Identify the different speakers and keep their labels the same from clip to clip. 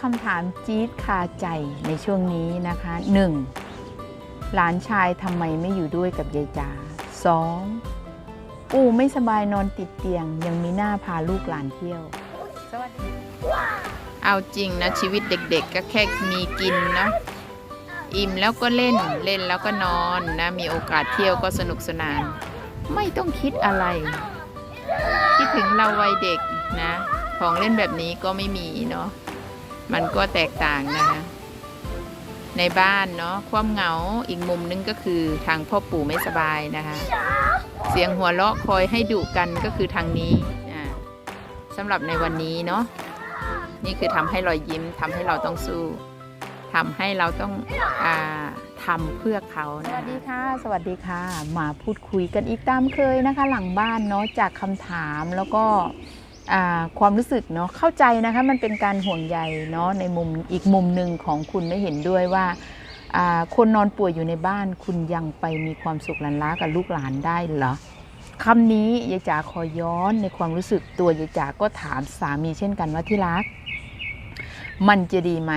Speaker 1: คำถามจี๊ดคาใจในช่วงนี้นะคะ 1. หลานชายทำไมไม่อยู่ด้วยกับยายจ๋า 2. ปู่ไม่สบายนอนติดเตียง ยังมีหน้าพาลูกหลานเที่ยว สวัสดี เอาจริงนะ ชีวิตเด็กๆ ก็แค่มีกินเนาะอิ่มแล้วก็เล่นเล่นแล้วก็นอนนะ มีโอกาสเที่ยวก็สนุกสนาน ไม่ต้องคิดอะไร คิดถึงเราวัยเด็กนะ ของเล่นแบบนี้ก็ไม่มีเนาะ มันก็แตกต่างนะคะ ในบ้านเนาะความเหงาอีกมุมนึงก็คือทางพ่อปู่ไม่สบายนะคะ เสียงหัวเราะคอยให้ดุกันก็คือทางนี้อ่าสำหรับในวันนี้เนาะนี่คือทำให้รอยยิ้มทำให้เราต้องสู้ทำให้เราต้องอาทำเพื่อเขาสวัสดีค่ะ สวัสดีค่ะ มาพูดคุยกันอีกตามเคยนะคะ หลังบ้านเนาะจากคำถามแล้วก็ ความรู้สึกเนาะเข้าใจนะคะมันเป็นการห่วงใยเนาะในมุมอีกมุมหนึ่งของคุณไม่เห็นด้วยว่าคนนอนป่วยอยู่ในบ้าน คุณยังไปมีความสุขหลันล้ากับลูกหลานได้เหรอคำนี้ยายจ๋าขอย้อนในความรู้สึกตัวยายจ๋าก็ถามสามีเช่นกันว่าที่รัก มันจะดีไหม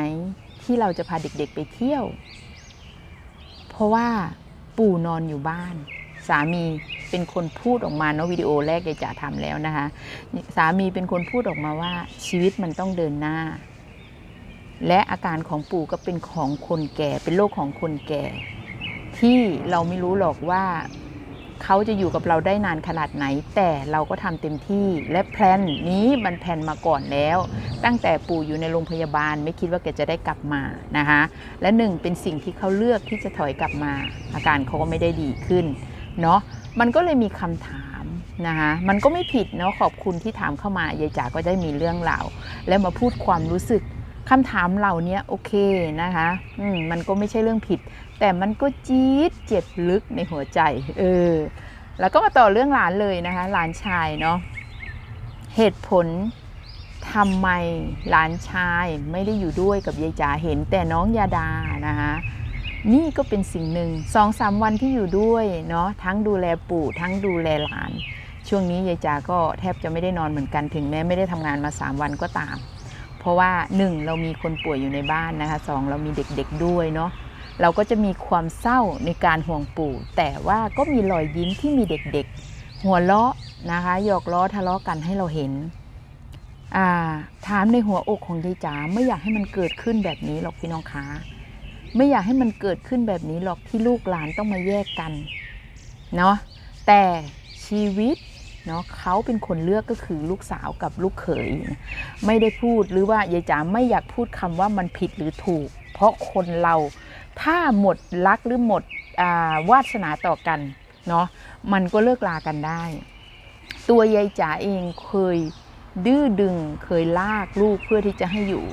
Speaker 1: ที่เราจะพาเด็กๆไปเที่ยว เพราะว่าปู่นอนอยู่บ้าน สามีเป็นคนพูดออกมาเนาะวิดีโอแรกยายจ๋าทำแล้วนะคะ สามีเป็นคนพูดออกมาว่าชีวิตมันต้องเดินหน้า และอาการของปู่ก็เป็นของคนแก่ เป็นโรคของคนแก่ ที่เราไม่รู้หรอกว่าเขาจะอยู่กับเราได้นานขนาดไหน แต่เราก็ทำเต็มที่และแพลนนี้มันแพลนมาก่อนแล้ว ตั้งแต่ปู่อยู่ในโรงพยาบาล ไม่คิดว่าแกจะได้กลับมานะคะ และหนึ่งเป็นสิ่งที่เขาเลือกที่จะถอยกลับมา อาการเขาก็ไม่ได้ดีขึ้น เนาะมันก็เลยมีคำถามนะคะมันก็ไม่ผิดเนาะขอบคุณที่ถามเข้ามายายจ๋าก็ได้มีเรื่องราแล้วมาพูดความรู้สึกคำถามเหล่านี้โอเคนะคะอืมมันก็ไม่ใช่เรื่องผิด แต่มันก็จี๊ดเจ็บลึกในหัวใจเออแล้วก็มาต่อเรื่องหลานเลยนะคะหลานชายเนาะเหตุผลทำไมหลานชายไม่ได้อยู่ด้วยกับยายจ๋าเห็นแต่น้องยาดานะคะ นี่ก็เป็นสิ่งหนึ่งสองสามวันที่อยู่ด้วยเนาะทั้งดูแลปู่ทั้งดูแลหลาน ช่วงนี้ยายจาก็แทบจะไม่ได้นอนเหมือนกันถึงแม้ไม่ได้ทำงานมา 3 วันก็ตาม เพราะว่า 1 เรามีคนป่วยอยู่ในบ้านนะคะสองเรามีเด็กๆด้วยเนาะเราก็จะมีความเศร้าในการห่วงปู่ แต่ว่าก็มีรอยยิ้มที่มีเด็กๆ หัวเราะนะคะหยอกล้อทะเลาะกันให้เราเห็นถามในหัวอกของยายจ๋าไม่อยากให้มันเกิดขึ้นแบบนี้หรอกพี่น้องคะ ไม่อยากให้มันเกิดขึ้นแบบนี้หรอกที่ลูกหลานต้องมาแยกกันเนาะแต่ชีวิตเนาะเขาเป็นคนเลือกก็คือลูกสาวกับลูกเขย ไม่ได้พูดหรือว่ายายจ๋าไม่อยากพูดคำว่ามันผิดหรือถูก เพราะคนเราถ้าหมดรักหรือหมดวาสนาต่อกันเนาะมันก็เลิกลากันได้ ตัวยายจ๋าเองเคยดื้อดึงเคยลากลูกเพื่อที่จะให้อยู่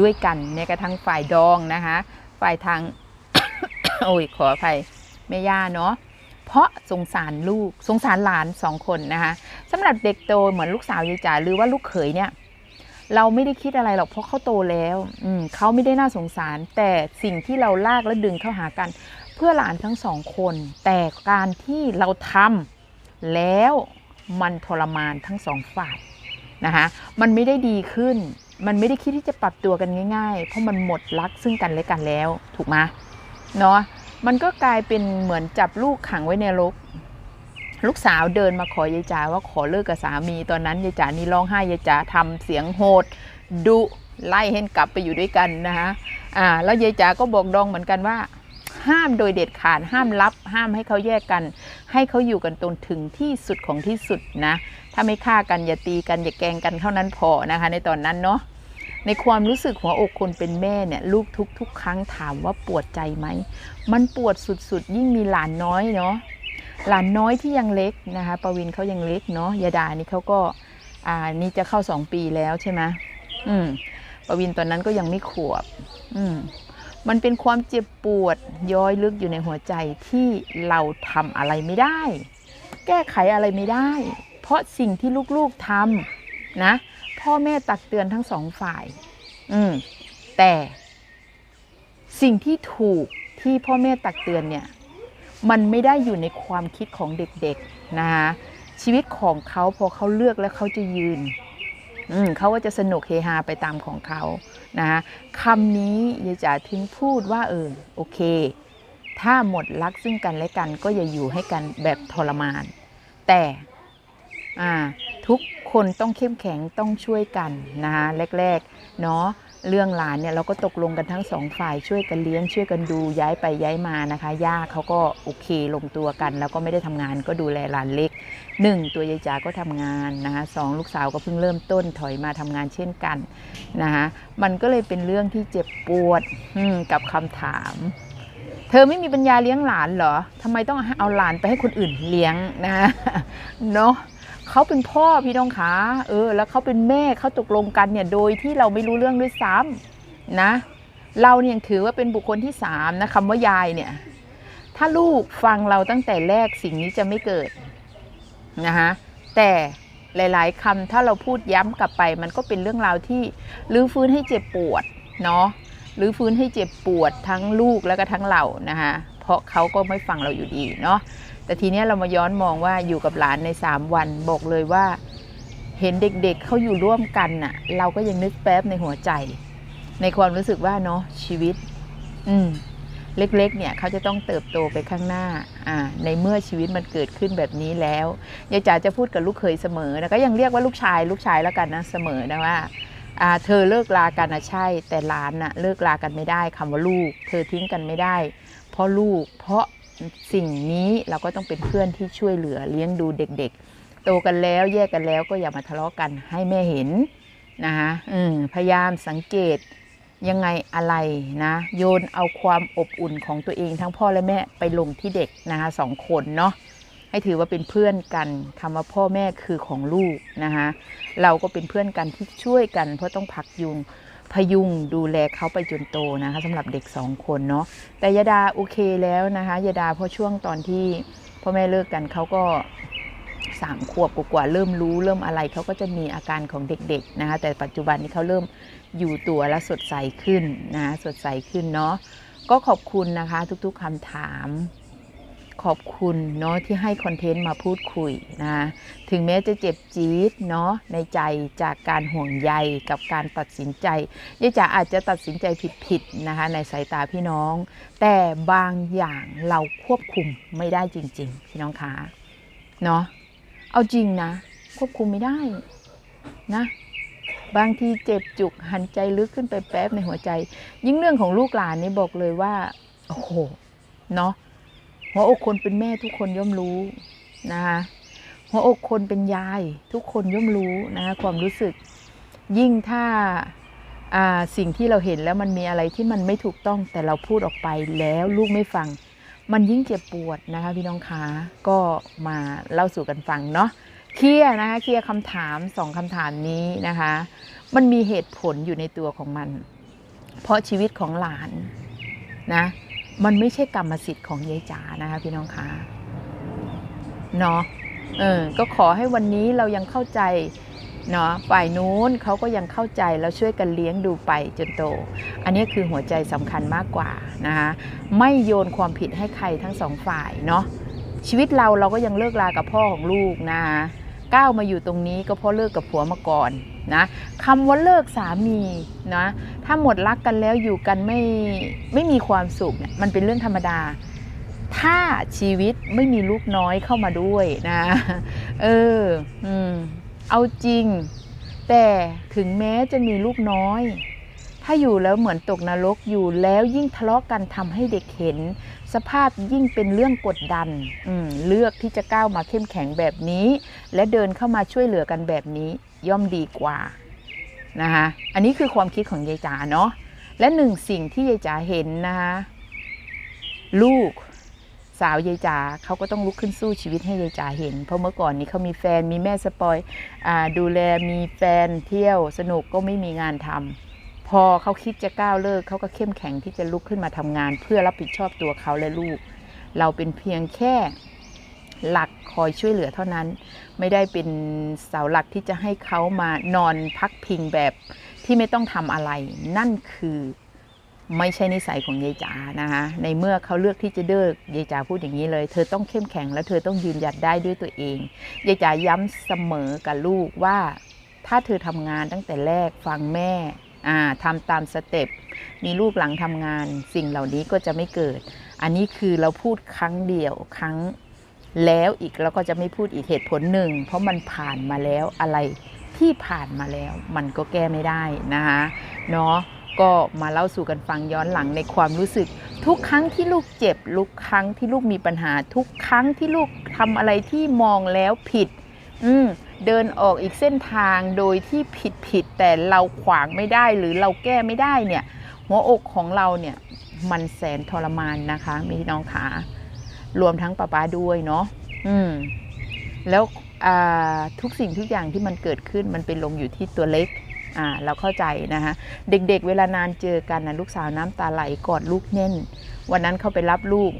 Speaker 1: ด้วยกันแม้กระทั่งฝ่ายดองนะคะ ฝ่ายทาง โอ้ยขออภัยแม่ย่าเนาะเพราะสงสารลูกสงสารหลานสองคนนะคะสำหรับเด็กโตเหมือนลูกสาวยายจ๋าหรือว่าลูกเขยเนี่ย เราไม่ได้คิดอะไรหรอกเพราะเขาโตแล้วอืมเขาไม่ได้น่าสงสาร แต่สิ่งที่เราลากและดึงเข้าหากัน เพื่อหลานทั้งสองคน แต่การที่เราทำแล้วมันทรมานทั้งสองฝ่ายนะคะมันไม่ได้ดีขึ้น มันไม่ได้คิดที่จะปรับตัวกันง่าย ๆ เพราะมันหมดรักซึ่งกันและกันแล้ว ถูกไหมเนาะมันก็กลายเป็นเหมือนจับลูกขังไว้ในรกลูกสาวเดินมาขอยายจ๋าว่าขอเลิกกับสามีตอนนั้นยายจ๋านี่ร้องไห้ยายจ๋าทำเสียงโหดดุไล่ให้กลับไปอยู่ด้วยกันนะคะอ่าแล้วยายจ๋าก็บอกดองเหมือนกันว่า ห้ามโดยเด็ดขาดห้ามรับ ห้ามให้เขาแยกกัน ให้เขาอยู่กันตรงถึงที่สุดของที่สุดนะ ถ้าไม่ฆ่ากันอย่าตีกันอย่าแกงกันเท่านั้นพอนะคะ ในตอนนั้นเนาะในความรู้สึกหัวอกคนเป็นแม่เนี่ยลูกทุกทุกครั้งถามว่าปวดใจไหม มันปวดสุดๆ ยิ่งมีหลานน้อยเนาะหลานน้อยที่ยังเล็กนะคะประวินเขายังเล็กเนาะยาดานี่เขาก็อ่านี่จะเข้าสองปีแล้วใช่ไหมอืมประวินตอนนั้นก็ยังไม่ขวบ อืม มันเป็นความเจ็บปวดย้อยลึกอยู่ในหัวใจที่เราทำอะไรไม่ได้ แก้ไขอะไรไม่ได้ เพราะสิ่งที่ลูกๆทำนะ พ่อแม่ตักเตือนทั้งสองฝ่าย อืมแต่สิ่งที่ถูกที่พ่อแม่ตักเตือนเนี่ย มันไม่ได้อยู่ในความคิดของเด็กๆนะคะชีวิตของเขาพอเขาเลือกแล้วเขาจะยืน เขาก็จะสนุกเฮฮาไปตามของเขานะคะคำนี้ยายจ๋าถึงพูดว่าเออโอเค ถ้าหมดรักซึ่งกันและกันก็อย่าอยู่ให้กันแบบทรมาน แต่อ่าทุกคนต้องเข้มแข็งต้องช่วยกันนะคะแรกๆเนาะ เรื่องหลานเนี่ยเราก็ตกลงกันทั้งสองฝ่ายช่วยกันเลี้ยงช่วยกันดูย้ายไปย้ายมานะคะย่าเขาก็โอเคลงตัวกัน แล้วก็ไม่ได้ทำงานก็ดูแลหลานเล็กหนึ่งตัวยายจ๋าก็ทำงานนะคะสองลูกสาวก็เพิ่งเริ่มต้นถอยมาทำงานเช่นกันนะคะมันก็เลยเป็นเรื่องที่เจ็บปวดกับคำถาม เธอไม่มีปัญญาเลี้ยงหลานเหรอทำไมต้องเอาหลานไปให้คนอื่นเลี้ยงนะเนาะ เขาเป็นพ่อพี่น้องขาเออ แล้วเขาเป็นแม่เขาตกลงกันเนี่ยโดยที่เราไม่รู้เรื่องด้วยซ้ำนะ เราเนี่ยยังถือว่าเป็นบุคคลที่สามนะคำว่ายายเนี่ย ถ้าลูกฟังเราตั้งแต่แรกสิ่งนี้จะไม่เกิดนะคะแต่หลาย ๆคำถ้าเราพูดย้ำกลับไป มันก็เป็นเรื่องราวที่รื้อฟื้นให้เจ็บปวดเนาะหรือฟื้นให้เจ็บปวดทั้งลูกแล้วก็ทั้งเรานะคะเพราะเขาก็ไม่ฟังเราอยู่ดีเนาะ แต่ทีนี้เรามาย้อนมองว่าอยู่กับหลานใน 3 วันบอกเลยว่า เห็นเด็กๆเขาอยู่ร่วมกันน่ะ เราก็ยังนึกแป๊บในหัวใจ ในความรู้สึกว่าเนาะชีวิต อืมเล็กๆ เนี่ยเขาจะต้องเติบโตไปข้างหน้า อ่า ในเมื่อชีวิตมันเกิดขึ้นแบบนี้แล้ว ยายจ๋าจะพูดกับลูกเคยเสมอนะก็ยังเรียกว่าลูกชาย ลูกชายแล้วกันนะเสมอนะว่า อ่า เธอเลิกลากันนะใช่ แต่หลานน่ะเลิกลากันไม่ได้คำว่าลูก เธอทิ้งกันไม่ได้ เพราะลูก เพราะ สิ่งนี้เราก็ต้องเป็นเพื่อนที่ช่วยเหลือเลี้ยงดูเด็ก ๆ โตกันแล้วแยกกันแล้วก็อย่ามาทะเลาะกันให้แม่เห็นนะคะพยายามสังเกตยังไงอะไรนะ โยนเอาความอบอุ่นของตัวเองทั้งพ่อและแม่ไปลงที่เด็กนะคะสองคนเนาะให้ถือว่าเป็นเพื่อนกันคำว่าพ่อแม่คือของลูกนะคะเราก็เป็นเพื่อนกันที่ช่วยกันเพราะต้องพักยุง พยุงดูแลเขาไปจนโตนะคะสำหรับเด็กสองคนเนาะแต่ยาดาโอเคแล้วนะคะยาดาพราะช่วงตอนที่พ่อแม่เลิกกันเขาก็สามขวบกว่าเริ่มรู้เริ่มอะไรเขาก็จะมีอาการของเด็กๆนะคะแต่ปัจจุบันนี้เขาเริ่มอยู่ตัวและสดใสขึ้นนะะสดใสขึ้นเนาะก็ขอบคุณนะคะทุกๆคำถาม ขอบคุณเนาะที่ให้คอนเทนต์มาพูดคุยนะ ถึงแม้จะเจ็บจี๊ดเนาะในใจจากการห่วงใยกับการตัดสินใจยายจ๋าอาจจะตัดสินใจผิดๆนะคะในสายตาพี่น้อง แต่บางอย่างเราควบคุมไม่ได้จริง ๆ พี่น้องคะเนาะเอาจริงนะ ควบคุมไม่ได้นะบางทีเจ็บจุกหันใจลึกขึ้นไปแป๊บในหัวใจ ยิ่งเรื่องของลูกหลานนี่บอกเลยว่าโอ้โหเนาะ หัวอกคนเป็นแม่ทุกคนย่อมรู้นะคะหัวอกคนเป็นยายทุกคนย่อมรู้นะคะความรู้สึก ยิ่งถ้าอ่าสิ่งที่เราเห็นแล้วมันมีอะไรที่มันไม่ถูกต้องแต่เราพูดออกไปแล้วลูกไม่ฟัง มันยิ่งเจ็บปวดนะคะพี่น้องคะก็มาเล่าสู่กันฟังเนาะเคลียนะคะเคลียคำถามสองคำถามนี้นะคะ มันมีเหตุผลอยู่ในตัวของมัน เพราะชีวิตของหลานนะ มันไม่ใช่กรรมสิทธิ์ของยายจ๋านะคะพี่น้องคะเนาะเออก็ขอให้วันนี้เรายังเข้าใจเนาะฝ่ายนู้นเขาก็ยังเข้าใจแล้วช่วยกันเลี้ยงดูไปจนโต อันนี้คือหัวใจสำคัญมากกว่านะคะไม่โยนความผิดให้ใครทั้งสองฝ่ายเนาะชีวิตเราเราก็ยังเลิกลากับพ่อของลูกนะคะก้าวมาอยู่ตรงนี้ก็เพราะเลิกกับผัวมาก่อน นะคำว่าเลิกสามีนะถ้าหมดรักกันแล้วอยู่กันไม่ไม่มีความสุขเนี่ยมันเป็นเรื่องธรรมดา ถ้าชีวิตไม่มีลูกน้อยเข้ามาด้วยนะเอออืมเอาจริง แต่ถึงแม้จะมีลูกน้อย ถ้าอยู่แล้วเหมือนตกนรกอยู่แล้วยิ่งทะเลาะกันทำให้เด็กเห็น สภาพยิ่งเป็นเรื่องกดดันเลือกที่จะก้าวมาเข้มแข็งแบบนี้ และเดินเข้ามาช่วยเหลือกันแบบนี้ ย่อมดีกว่านะคะอันนี้คือความคิดของยายจ๋าเนาะและหนึ่งสิ่งที่ยายจ๋าเห็นนะคะลูกสาวยายจ๋าเขาก็ต้องลุกขึ้นสู้ชีวิตให้ยายจ๋าเห็น เพราะเมื่อก่อนนี้เขามีแฟนมีแม่สปอยอดูแลมีแฟนเที่ยวสนุกก็ไม่มีงานทำพอเขาคิดจะก้าวเลิกเขาก็เข้มแข็งที่จะลุกขึ้นมาทำงาน เพื่อรับผิดชอบตัวเขาและลูก เราเป็นเพียงแค่ หลักคอยช่วยเหลือเท่านั้น ไม่ได้เป็นเสาหลักที่จะให้เขามานอนพักพิงแบบที่ไม่ต้องทำอะไร นั่นคือไม่ใช่นิสัยของยายจ๋านะคะในเมื่อเขาเลือกที่จะเลิกยายจ๋าพูดอย่างนี้เลย เธอต้องเข้มแข็งและเธอต้องยืนหยัดได้ด้วยตัวเองยายจ๋าย้ำเสมอกับลูกว่า ถ้าเธอทำงานตั้งแต่แรกฟังแม่อ่าทำตามสเต็ปมีลูกหลังทำงาน สิ่งเหล่านี้ก็จะไม่เกิด อันนี้คือเราพูดครั้งเดียวครั้ง แล้วอีกแล้วก็จะไม่พูดอีกเหตุผลหนึ่ง เพราะมันผ่านมาแล้วอะไรที่ผ่านมาแล้วมันก็แก้ไม่ได้นะคะเนาะก็มาเล่าสู่กันฟังย้อนหลังในความรู้สึก ทุกครั้งที่ลูกเจ็บทุกครั้งที่ลูกมีปัญหา ทุกครั้งที่ลูกทำอะไรที่มองแล้วผิด อืมเดินออกอีกเส้นทางโดยที่ผิดผิดแต่เราขวางไม่ได้หรือเราแก้ไม่ได้เนี่ย หัวอกของเราเนี่ยมันแสนทรมานนะคะมีน้องขา รวมทั้งป้าป้าด้วยเนาะอืมแล้วทุกสิ่งทุกอย่างที่มันเกิดขึ้นมันเป็นลงอยู่ที่ตัวเล็กอ่าเราเข้าใจนะคะเด็กๆเวลานานเจอกันนะลูกสาวน้ำตาไหลกอดลูกแน่น วันนั้นเขาไปรับลูก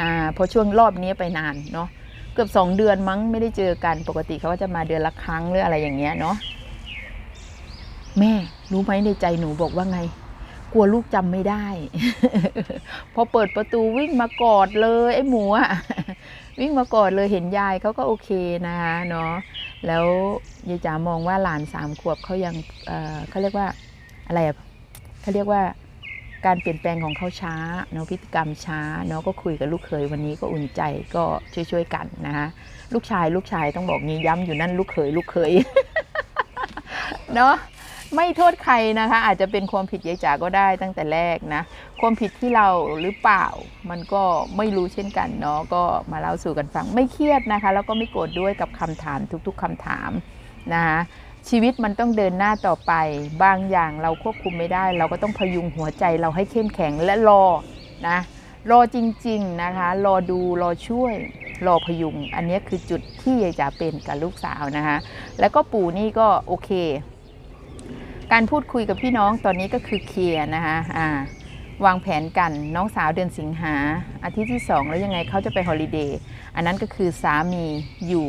Speaker 1: อ่าพอช่วงรอบนี้ไปนานเนาะเกือบสองเดือนมั้งไม่ได้เจอกันปกติเขาก็จะมาเดือนละครั้งหรืออะไรอย่างเงี้ยเนาะแม่รู้ไหมในใจหนูบอกว่าไง กลัวลูกจำไม่ได้ พอเปิดประตูวิ่งมากอดเลย ไอ้หมูอะวิ่งมากอดเลยเห็นยายเขาก็โอเคนะคะเนาะแล้วยายจ๋ามองว่าหลานสามขวบเขายังเเขาเรียกว่าอะไรอะเขาเรียกว่าการเปลี่ยนแปลงของเขาช้าเนาะพฤติกรรมช้าเนาะก็คุยกับลูกเขยวันนี้ก็อุ่นใจก็ช่วยๆกันนะคะลูกชายลูกชายต้องบอกงี้ย้ำอยู่นั่นลูกเขยลูกเขยเนาะ ไม่โทษใครนะคะ อาจจะเป็นความผิดยายจ๋าก็ได้ตั้งแต่แรกนะ ความผิดที่เราหรือเปล่า มันก็ไม่รู้เช่นกันเนาะก็มาเล่าสู่กันฟังไม่เครียดนะคะ แล้วก็ไม่โกรธด้วยกับคำถามทุกๆคำถามนะคะชีวิตมันต้องเดินหน้าต่อไป บางอย่างเราควบคุมไม่ได้ เราก็ต้องพยุงหัวใจเราให้เข้มแข็งและรอนะรอจริงๆนะคะ รอดูรอช่วย รอพยุง อันนี้คือจุดที่ยายจ๋าเป็นกับลูกสาวนะคะ แล้วก็ปู่นี่ก็โอเค การพูดคุยกับพี่น้องตอนนี้ก็คือเคลียร์นะคะอ่าวางแผนกันน้องสาวเดือนสิงหาอาทิตย์ที่ 2 แล้วยังไงเขาจะไปฮอลิเดย์อันนั้นก็คือสามีอยู่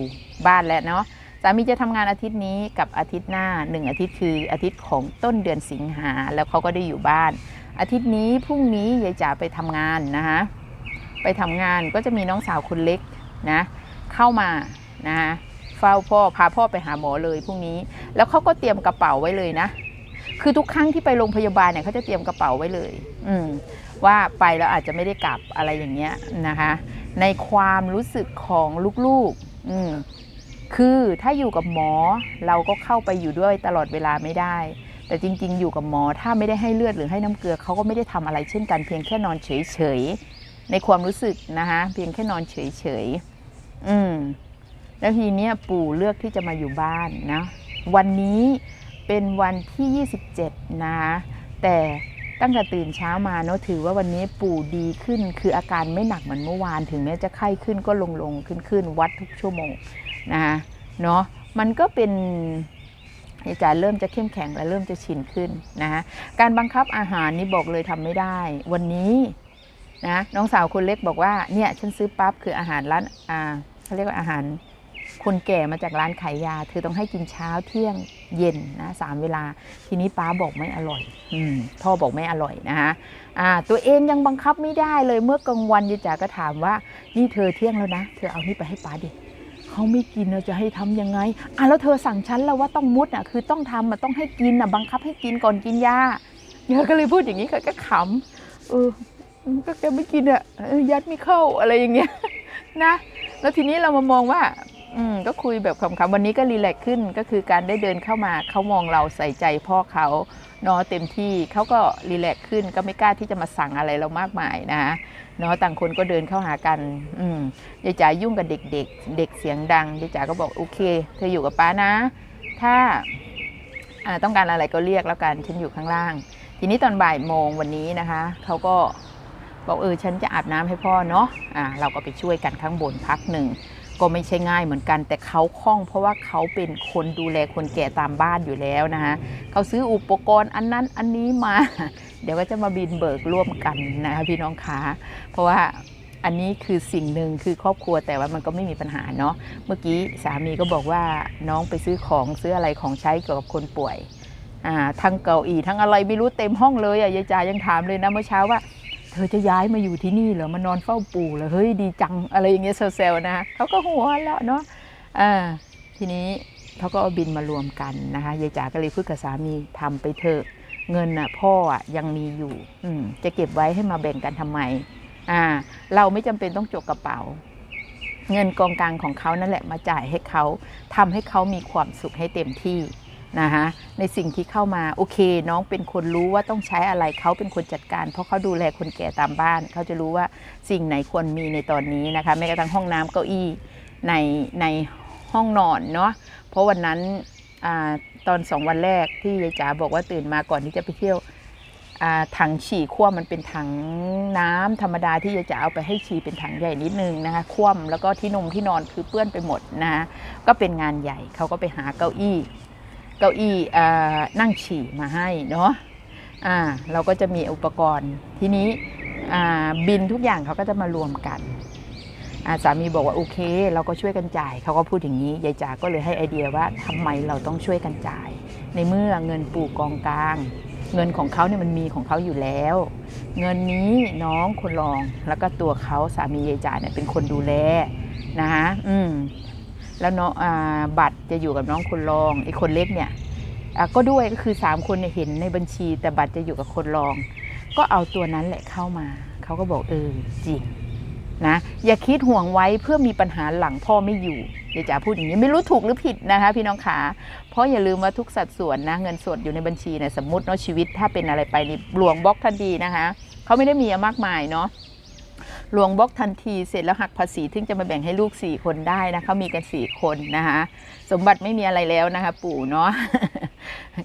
Speaker 1: บ้านแล้วเนาะสามีจะทำงานอาทิตย์นี้กับอาทิตย์หน้า 1 อาทิตย์คืออาทิตย์ของต้นเดือนสิงหาแล้วเขาก็ได้อยู่บ้าน อาทิตย์นี้พรุ่งนี้ยายจ๋าไปทำงานนะคะไปทำงานก็จะมีน้องสาวคนเล็กนะเข้ามานะคะเฝ้าพ่อพาพ่อไปหาหมอเลยพรุ่งนี้ แล้วเขาก็เตรียมกระเป๋าไว้เลยนะ คือทุกครั้งที่ไปโรงพยาบาลเนี่ยเขาจะเตรียมกระเป๋าไว้เลย อืมว่าไปแล้วอาจจะไม่ได้กลับอะไรอย่างเงี้ยนะคะ ในความรู้สึกของลูกๆอืมคือถ้าอยู่กับหมอเราก็เข้าไปอยู่ด้วยตลอดเวลาไม่ได้ แต่จริง ๆ อยู่กับหมอถ้าไม่ได้ให้เลือดหรือให้น้ำเกลือเขาก็ไม่ได้ทำอะไรเช่นกันเพียงแค่นอนเฉยๆในความรู้สึกนะคะเพียงแค่นอนเฉยๆอืมแล้วทีเนี้ยปู่เลือกที่จะมาอยู่บ้านนะวันนี้ เป็นวันที่ 27 นะ แต่ตั้งแต่ตื่นเช้ามาเนาะถือว่าวันนี้ปู่ดีขึ้น คืออาการไม่หนักเหมือนเมื่อวานถึงแม้จะไข้ขึ้นก็ลงลงขึ้นขึ้นวัดทุกชั่วโมงนะคะเนาะมันก็เป็นอาจารย์เริ่มจะเข้มแข็งและเริ่มจะชินขึ้นนะคะการบังคับอาหารนี่บอกเลยทำไม่ได้ วันนี้นะน้องสาวคนเล็กบอกว่าเนี่ยฉันซื้อปั๊บคืออาหารร้านอ่าเขาเรียกว่าอาหาร คนแก่มาจากร้านขายยา เธอต้องให้กินเช้าเที่ยงเย็นนะสามเวลา ทีนี้ป้าบอกไม่อร่อยอืมพ่อบอกไม่อร่อยนะคะอ่าตัวเองยังบังคับไม่ได้เลยเมื่อกลางวันยายจ๋าก็ถามว่า นี่เธอเที่ยงแล้วนะ เธอเอานี่ไปให้ป้าดิเขาไม่กินเราจะให้ทำยังไงอะแล้วเธอสั่งฉันแล้วว่าต้องมุดอะคือต้องทำอะต้องให้กินอะบังคับให้กินก่อนกินยาเยอะก็เลยพูดอย่างนี้เขาก็ขำเออก็แกไม่กินอะยัดไม่เข้าอะไรอย่างเงี้ยนะ แล้วทีนี้เรามามองว่า อืมก็คุยแบบขำๆวันนี้ก็รีแลกซ์ขึ้นก็คือการได้เดินเข้ามาเขามองเราใส่ใจพ่อเขาเนาะเต็มที่เขาก็รีแลกซ์ขึ้นก็ไม่กล้าที่จะมาสั่งอะไรเรามากมายนะเนาะต่างคนก็เดินเข้าหากัน อืมยายจ๋ายุ่งกับเด็กๆ เด็กเสียงดังยายจ๋าก็บอกโอเค เธออยู่กับป้านะ ถ้าอ่าต้องการอะไรก็เรียกแล้วกันฉันอยู่ข้างล่าง ทีนี้ตอนบ่ายโมงวันนี้นะคะเขาก็บอกเออฉันจะอาบน้ำให้พ่อเนาะอ่าเราก็ไปช่วยกันข้างบนพักหนึ่ง ก็ไม่ใช่ง่ายเหมือนกัน แต่เขาคล่องเพราะว่าเขาเป็นคนดูแลคนแก่ตามบ้านอยู่แล้วนะคะเขาซื้ออุปกรณ์อันนั้นอันนี้มา เดี๋ยวก็จะมาบินเบิกร่วมกันนะคะพี่น้องคะเพราะว่าอันนี้คือสิ่งหนึ่งคือครอบครัวแต่ว่ามันก็ไม่มีปัญหาเนาะเมื่อกี้สามีก็บอกว่าน้องไปซื้อของซื้ออะไรของใช้เกี่ยวกับคนป่วยอ่าทั้งเก้าอี้ทั้งอะไรไม่รู้เต็มห้องเลยอะยายจายังถามเลยนะเมื่อเช้าว่า ธอจะย้ายมาอยู่ที่นี่เหรอมานอนเฝ้าปู่เหรอเฮ้ยดีจังอะไรอย่างเงี้ยเซลล์นะเขาก็หัวแล้วเนาะอ่าทีนี้เขาก็เอาบินมารวมกันนะคะยายจ๋าก็เลยพูดกับสามีทำไปเถอะเงินน่ะพ่ออะยังมีอยู่อืมจะเก็บไว้ให้มาแบ่งกันทำไมอ่า เราไม่จำเป็นต้องจกกระเป๋า เงินกองกลางของเขานั่นแหละมาจ่ายให้เขาทำให้เขามีความสุขให้เต็มที่ นะคะในสิ่งที่เข้ามาโอเค น้องเป็นคนรู้ว่าต้องใช้อะไรเขาเป็นคนจัดการ เพราะเขาดูแลคนแก่ตามบ้าน เขาจะรู้ว่าสิ่งไหนควรมีในตอนนี้นะคะแม้กระทั่งห้องน้ำเก้าอี้ในในห้องนอนเนาะเพราะวันนั้นอตอนสองวันแรกที่ยายจ๋าบอกว่าตื่นมาก่อนที่จะไปเที่ยวถังฉี่คว่ำมันเป็นถังน้ำธรรมดาที่จะเอาไปให้ฉี่เป็นถังใหญ่นิดนึงนะคะคว่ำแล้วก็ที่นมที่นอนคือเปื้อนไปหมดนะคะก็เป็นงานใหญ่เขาก็ไปหาเก้าอี้ เก้าอี้นั่งฉี่มาให้เนาะเราก็จะมีอุปกรณ์ทีนี้บินทุกอย่างเขาก็จะมารวมกันสามีบอกว่าโอเค เราก็ช่วยกันจ่ายเขาก็พูดอย่างนี้ยายจ๋าก็เลยให้ไอเดียว่าทำไมเราต้องช่วยกันจ่าย ในเมื่อเงินปลูกกองกลาง เงินของเขาเนี่ยมันมีของเขาอยู่แล้ว เงินนี้น้องคนรองแล้วก็ตัวเขาสามียายจ่าเนี่ยเป็นคนดูแลนะคะอืม แล้วน้องบัตรจะอยู่กับน้องคนรองไอ้คนเล็กเนี่ยก็ด้วยก็คือ 3 คนเนี่ยเห็นในบัญชี แต่บัตรจะอยู่กับคนรอง ก็เอาตัวนั้นแหละเข้ามา เขาก็บอกเออจริงนะอย่าคิดห่วงไว้เพื่อมีปัญหาหลังพ่อไม่อยู่เดี๋ยวจ๋าพูดอย่างนี้ไม่รู้ถูกหรือผิดนะคะพี่น้องขาเพราะอย่าลืมว่าทุกสัดส่วนนะเงินสดอยู่ในบัญชีเนี่ยสมมติเนาะชีวิตถ้าเป็นอะไรไปนี่หลวงบล็อกทันทีนะคะเขาไม่ได้มีมากมายเนาะ ลวงบล็อกทันทีเสร็จแล้วหักภาษีถึงจะมาแบ่งให้ลูก 4 คนได้นะเขามีกัน 4 คนนะคะสมบัติไม่มีอะไรแล้วนะคะ ปู่เนาะ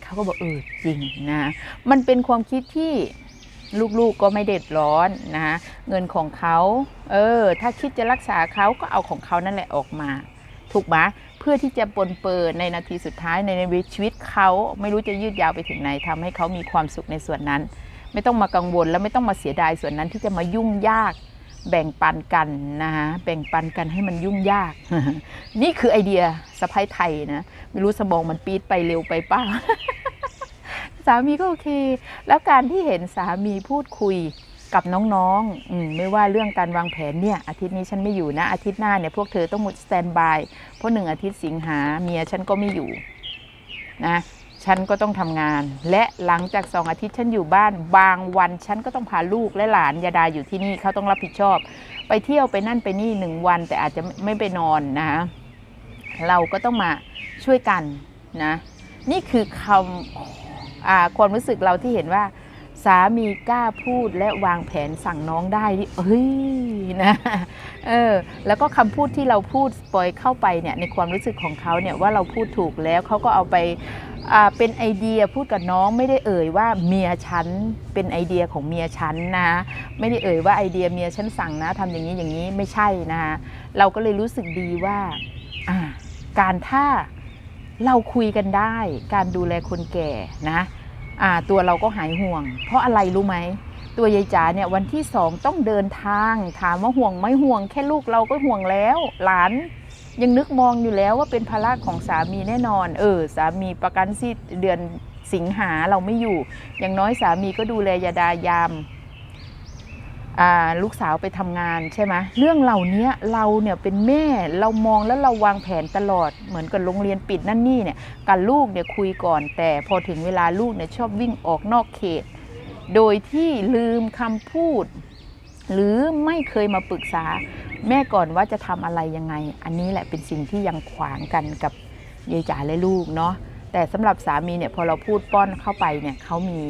Speaker 1: เขาก็บอกเออจริงนะ มันเป็นความคิดที่ลูกๆก็ไม่เด็ดร้อนนะคะเงินของเขาเออ ถ้าคิดจะรักษาเขาก็เอาของเขานั่นแหละออกมา ถูกไหมเพื่อที่จะปนเปื้อนในนาทีสุดท้ายในชีวิตเขาไม่รู้จะยืดยาวไปถึงไหนทำให้เขามีความสุขในส่วนนั้น ไม่ต้องมากังวลและไม่ต้องมาเสียดายส่วนนั้นที่จะมายุ่งยาก แบ่งปันกันนะคะแบ่งปันกันให้มันยุ่งยาก นี่คือไอเดียสะพ้ายไทยนะ ไม่รู้สมองมันปีดไปเร็วไปป้าสามีก็โอเค แล้วการที่เห็นสามีพูดคุยกับน้องๆอไม่ว่าเรื่องการวางแผนเนี่ย อาทิตย์นี้ฉันไม่อยู่นะ อาทิตย์หน้าเนี่ยพวกเธอต้องหมดสแตนบาย เพราะหนึ่งอาทิตย์สิงหาเมียฉันก็ไม่อยู่นะ ฉันก็ต้องทำงาน และหลังจากสองอาทิตย์ฉันอยู่บ้าน บางวันฉันก็ต้องพาลูกและหลานยาดาอยู่ที่นี่เขาต้องรับผิดชอบ ไปเที่ยวไปนั่นไปนี่หนึ่งวัน แต่อาจจะไม่ไปนอนนะเราก็ต้องมาช่วยกันนะ นี่คือคำความรู้สึกเราที่เห็นว่า สามีกล้าพูดและวางแผนสั่งน้องได้นี่เอ้ยนะเออแล้วก็คำพูดที่เราพูดปล่อยเข้าไปเนี่ยในความรู้สึกของเขาเนี่ยว่าเราพูดถูกแล้วเขาก็เอาไปอ่าเป็นไอเดียพูดกับน้องไม่ได้เอ่ยว่าเมียฉันเป็นไอเดียของเมียฉันนะ ไม่ได้เอ่ยว่าไอเดียเมียฉันสั่งนะทำอย่างนี้อย่างนี้ไม่ใช่นะคะเราก็เลยรู้สึกดีว่าการถ้าเราคุยกันได้ การดูแลคนแก่นะ ตัวเราก็หายห่วง เพราะอะไรรู้ไหมตัวยายจ๋าเนี่ยวันที่สองต้องเดินทาง ถามว่าห่วงไหมห่วง แค่ลูกเราก็ห่วงแล้ว หลานยังนึกมองอยู่แล้วว่าเป็นภาระของสามีแน่นอน เออ สามีประกันสิเดือนสิงหาเราไม่อยู่ อย่างน้อยสามีก็ดูแลยาดายาม ลูกสาวไปทำงานใช่ไหมเรื่องเหล่านี้เราเนี่ยเป็นแม่เรามองแล้วเราวางแผนตลอดเหมือนกับโรงเรียนปิดนั่นนี่เนี่ยกับลูกเนี่ยคุยก่อน แต่พอถึงเวลาลูกเนี่ยชอบวิ่งออกนอกเขต โดยที่ลืมคำพูด หรือไม่เคยมาปรึกษา แม่ก่อนว่าจะทำอะไรยังไง อันนี้แหละเป็นสิ่งที่ยังขวางกันกับยายจ๋าและลูกเนาะแต่สำหรับสามีเนี่ยพอเราพูดป้อนเข้าไปเนี่ยเขามี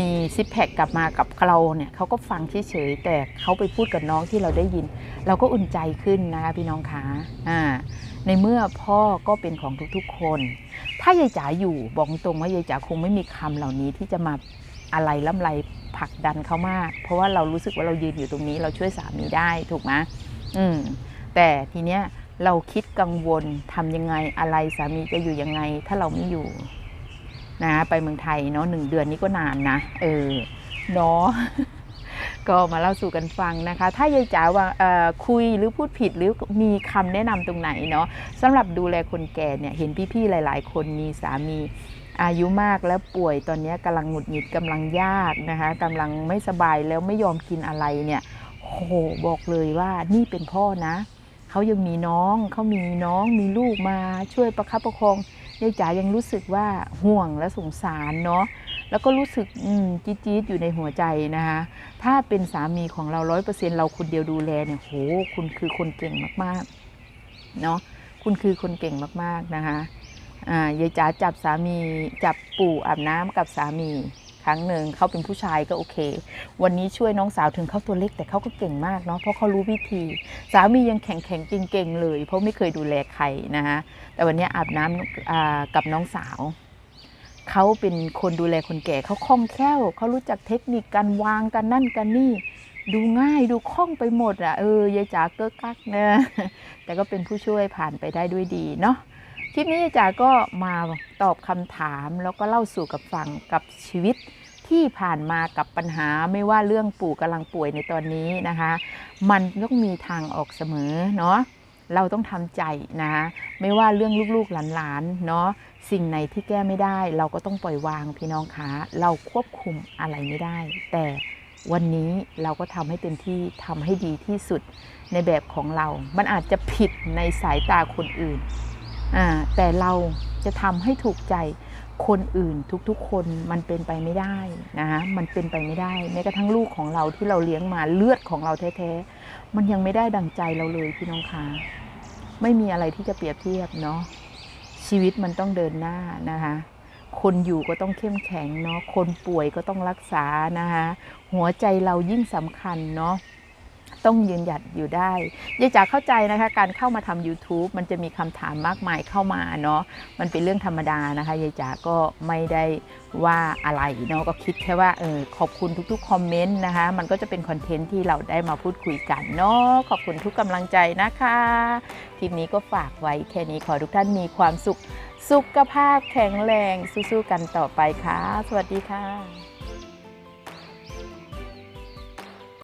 Speaker 1: มีซิปแพคกลับมากับเราเนี่ยเขาก็ฟังเฉยๆแต่เขาไปพูดกับน้องที่เราได้ยิน เราก็อุ่นใจขึ้นนะคะพี่น้องคะอ่าในเมื่อพ่อก็เป็นของทุกๆคน ถ้ายายจ๋าอยู่บอกตรงว่ายายจ๋าคงไม่มีคำเหล่านี้ที่จะมาอะไรล่ำไรผลักดันเขามาก เพราะว่าเรารู้สึกว่าเรายืนอยู่ตรงนี้ เราช่วยสามีได้ถูกไหมอืมแต่ทีเนี้ยเราคิดกังวลทำยังไงอะไรสามีจะอยู่ยังไง ถ้าเราไม่อยู่ นะไปเมืองไทยเนาะหนึ่งเดือนนี้ก็นานนะเออเนาะก็มาเล่าสู่กันฟังนะคะ ถ้ายายจ๋าว่าคุยหรือพูดผิดหรือมีคำแนะนำตรงไหนเนาะสำหรับดูแลคนแก่เนี่ยเห็นพี่ๆหลาย ๆ คนมีสามีอายุมากแล้วป่วยตอนนี้กำลังหงุดหงิดกำลังยากนะคะกำลังไม่สบายแล้วไม่ยอมกินอะไรเนี่ยโหบอกเลยว่านี่เป็นพ่อนะเขายังมีน้องเขามีน้องมีลูกมาช่วยประคับประคอง ยายจ๋ายังรู้สึกว่าห่วงและสงสารเนาะแล้วก็รู้สึกจี๊ดจี๊ดอยู่ในหัวใจนะคะถ้าเป็นสามีของเราร้อยเปอร์เซ็นเราคนเดียวดูแลเนี่ยโหคุณคือคนเก่งมากๆเนาะคุณคือคนเก่งมากๆนะคะอ่ายายจ๋าจับสามีจับปู่อาบน้ำกับสามี รั้งหนึ่งเขาเป็นผู้ชายก็โอเค วันนี้ช่วยน้องสาวถึงเขาตัวเล็กแต่เขาก็เก่งมากเนาะเพราะเขารู้วิธี สามียังแข็งแข็งเก่งๆเลย เพราะไม่เคยดูแลใครนะคะแต่วันนี้อาบน้ำอ่ากับน้องสาวเขาเป็นคนดูแลคนแก่เขาคล่องแคล่วเขารู้จักเทคนิคการวางการนั่นการนี่ ดูง่ายดูคล่องไปหมดอะเออยายจ๋าเก้อกักนะแต่ก็เป็นผู้ช่วยผ่านไปได้ด้วยดีเนาะ คลิปนี้ยายจ๋าก็มาตอบคำถามแล้วก็เล่าสู่กับฟังกับชีวิตที่ผ่านมากับปัญหาไม่ว่าเรื่องปู่กำลังป่วยในตอนนี้นะคะ มันต้องมีทางออกเสมอเนาะเราต้องทำใจนะคะไม่ว่าเรื่องลูกๆหลานๆเนาะสิ่งไหนที่แก้ไม่ได้ เราก็ต้องปล่อยวางพี่น้องคะเราควบคุมอะไรไม่ได้ แต่วันนี้เราก็ทำให้เต็มที่ทำให้ดีที่สุดในแบบของเรา มันอาจจะผิดในสายตาคนอื่น แต่เราจะทำให้ถูกใจคนอื่นทุกๆ คนมันเป็นไปไม่ได้นะคะมันเป็นไปไม่ได้แม้กระทั่งลูกของเราที่เราเลี้ยงมาเลือดของเราแท้ๆมันยังไม่ได้ดังใจเราเลยพี่น้องคะไม่มีอะไรที่จะเปรียบเทียบเนาะชีวิตมันต้องเดินหน้านะคะคนอยู่ก็ต้องเข้มแข็งเนาะคนป่วยก็ต้องรักษานะคะหัวใจเรายิ่งสำคัญเนาะ ต้องยืนหยัดอยู่ได้ยายจ๋าเข้าใจนะคะ การเข้ามาทำ YouTube มันจะมีคำถามมากมายเข้ามาเนาะมันเป็นเรื่องธรรมดานะคะยายจ๋าก็ไม่ได้ว่าอะไรเนาะก็คิดแค่ว่าเออขอบคุณทุกๆคอมเมนต์นะคะ มันก็จะเป็นคอนเทนต์ที่เราได้มาพูดคุยกันเนาะขอบคุณทุกกำลังใจนะคะคลิปนี้ก็ฝากไว้แค่นี้ขอทุกท่านมีความสุข สุขภาพแข็งแรงสู้ๆกันต่อไปค่ะ สวัสดีค่ะ